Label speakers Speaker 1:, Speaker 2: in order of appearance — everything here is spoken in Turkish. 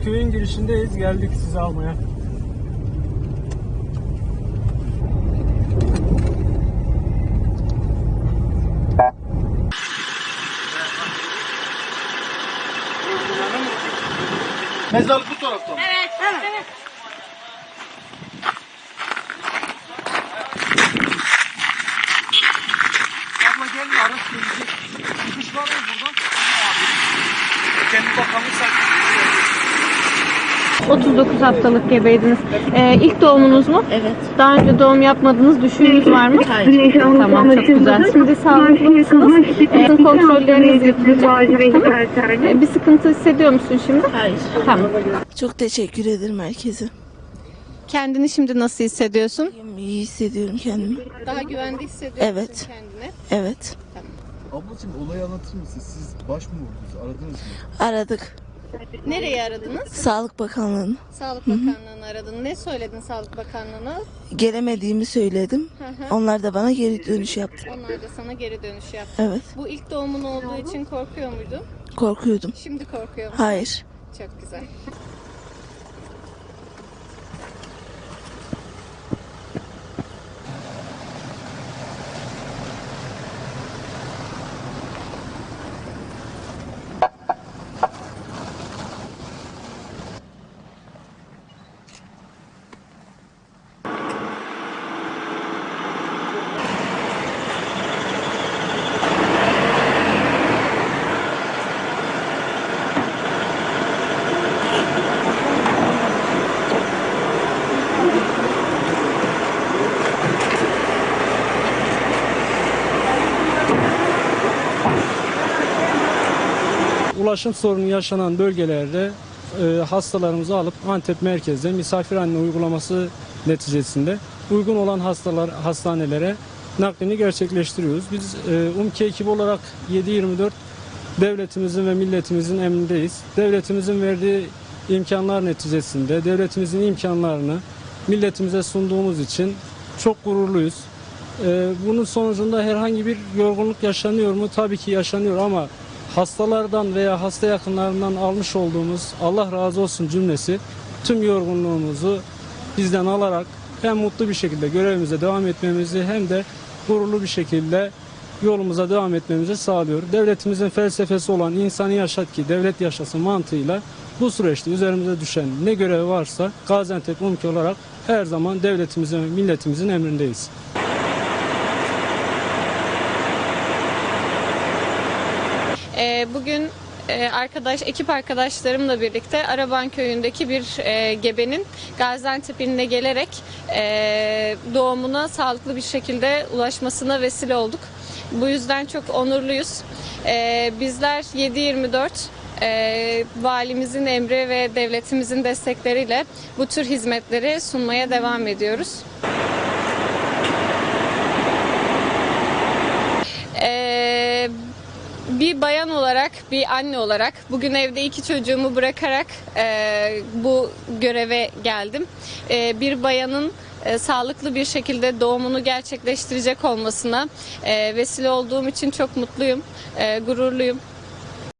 Speaker 1: Biz köyün girişindeyiz. Geldik sizi almaya.
Speaker 2: Mezarlık bu tarafta.
Speaker 3: Evet. Evet.
Speaker 2: Abla gelme araç gelecek. Çıkış var mı buradan? Kendi bakanlık sayfasında.
Speaker 4: 39 haftalık gebeydiniz. Ee, ilk doğumunuz mu?
Speaker 3: Evet.
Speaker 4: Daha önce doğum yapmadınız, düşününüz var mı?
Speaker 3: Hayır.
Speaker 4: Tamam, çok güzel. Şimdi sağlıklı mısınız? Ee, kontrolleriniz yapılacak. Tamam. Ee, bir sıkıntı hissediyor musun şimdi?
Speaker 3: Hayır.
Speaker 4: Tamam.
Speaker 5: Çok teşekkür ederim herkese.
Speaker 4: Kendini şimdi nasıl hissediyorsun?
Speaker 5: İyi hissediyorum kendimi.
Speaker 4: Daha güvende hissediyor
Speaker 5: Evet.
Speaker 4: kendini?
Speaker 5: Evet.
Speaker 6: Ablacığım olayı anlatır mısın? Siz baş mı vurdunuz? Aradınız mı?
Speaker 5: Aradık.
Speaker 4: Nereyi aradınız?
Speaker 5: Sağlık Bakanlığı'nı.
Speaker 4: Sağlık Bakanlığı'nı aradın. Ne söyledin Sağlık Bakanlığı'na?
Speaker 5: Gelemediğimi söyledim.
Speaker 4: Hı hı.
Speaker 5: Onlar da bana geri dönüş yaptı.
Speaker 4: Onlar da sana geri dönüş yaptı.
Speaker 5: Evet.
Speaker 4: Bu ilk doğumun olduğu için korkuyor muydun?
Speaker 5: Korkuyordum.
Speaker 4: Şimdi korkuyor musun?
Speaker 5: Hayır.
Speaker 4: Çok güzel.
Speaker 1: Ulaşım sorunu yaşanan bölgelerde e, hastalarımızı alıp Antep merkezde misafirhane uygulaması neticesinde uygun olan hastalar hastanelere naklini gerçekleştiriyoruz. Biz e, UMKE ekibi olarak 7-24 devletimizin ve milletimizin emrindeyiz. Devletimizin verdiği imkanlar neticesinde devletimizin imkanlarını milletimize sunduğumuz için çok gururluyuz. Ee, bunun sonucunda herhangi bir yorgunluk yaşanıyor mu? Tabii ki yaşanıyor ama hastalardan veya hasta yakınlarından almış olduğumuz Allah razı olsun cümlesi tüm yorgunluğumuzu bizden alarak hem mutlu bir şekilde görevimize devam etmemizi hem de gururlu bir şekilde yolumuza devam etmemizi sağlıyor. Devletimizin felsefesi olan insanı yaşat ki devlet yaşasın mantığıyla bu süreçte üzerimize düşen ne görev varsa Gaziantep UMKE olarak her zaman devletimizin ve milletimizin emrindeyiz.
Speaker 4: Ee, bugün e, arkadaş ekip arkadaşlarımla birlikte Araban köyündeki bir e, gebenin Gaziantep gelerek e, doğumuna sağlıklı bir şekilde ulaşmasına vesile olduk. Bu yüzden çok onurluyuz. E, bizler 7-24 e, valimizin emri ve devletimizin destekleriyle bu tür hizmetleri sunmaya devam ediyoruz. Bir bayan olarak, bir anne olarak bugün evde iki çocuğumu bırakarak e, bu göreve geldim. E, bir bayanın e, sağlıklı bir şekilde doğumunu gerçekleştirecek olmasına e, vesile olduğum için çok mutluyum, e, gururluyum.